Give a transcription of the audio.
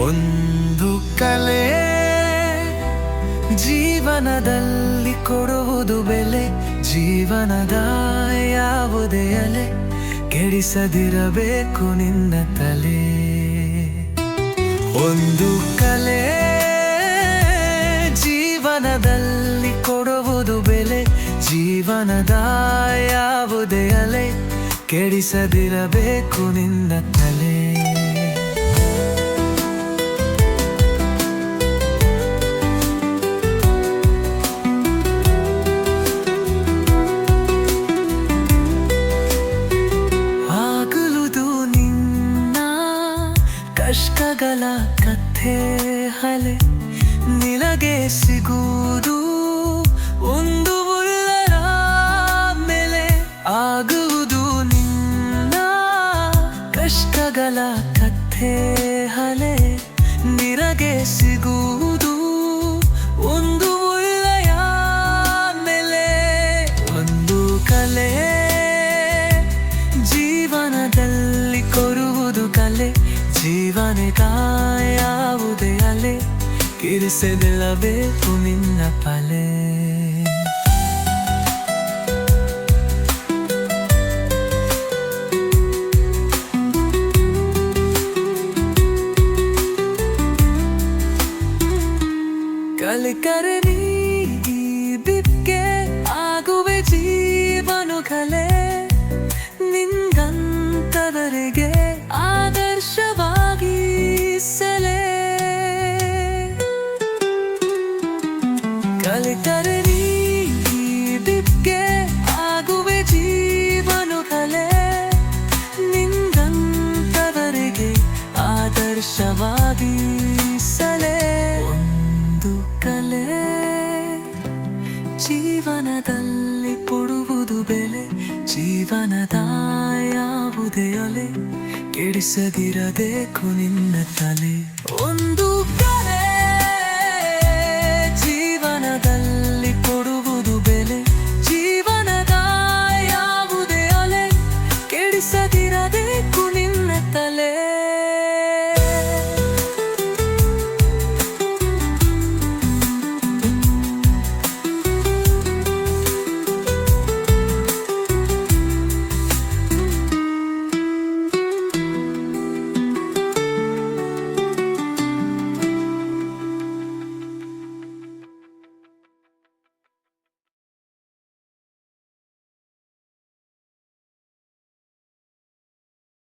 ಒಂದು ಕಲೆ ಜೀವನದಲ್ಲಿ ಕೊಡುವುದು ಬೆಲೆ, ಜೀವನದ ಯಾವುದೇ ಅಲೆ ಕೆಡಿಸದಿರಬೇಕು ನಿನ್ನ ತಲೆ. ಒಂದು ಕಲೆ ಜೀವನದಲ್ಲಿ ಕೊಡುವುದು ಬೆಲೆ, ಜೀವನದ ಯಾವುದೇ ಅಲೆ ಕೆಡಿಸದಿರಬೇಕು ನಿನ್ನ ತಲೆ. ಕಷ್ಟಗಳ ಕಥೆ ಹಲೆ ನಿನಗೆ ಸಿಗುವುದು ಒಂದು ಉಳ್ಳರ ಮೇಲೆ ಆಗುವುದು ನಿನ್ನ ಕಷ್ಟಗಳ ಕಥೆ ಹಲೆ ನಿನಗೆ ಸಿಗುವುದು ಜೀವನಗ ಯಾವುದೇ ಅಲೆ. ಕಿರಿಸದಿಲ್ಲಬೇಕು ನಿನ್ನ ಪಲೆ. ಕಲಿಕರೆ ನೀ ಬಿಕ್ಕೆ ಆಗುವೆ ಜೀವನು ಕಲೆ. ನಿಂಗಂತವರೆಗೆ ಜೀವನದಲ್ಲಿ ಕೊಡುವುದು ಬೆಲೆ ಜೀವನದ ಯಾವುದೇ ಅಲೆ ಕೆಡಿಸದಿರಬೇಕು ನಿನ್ನ ತಲೆ. ಒಂದು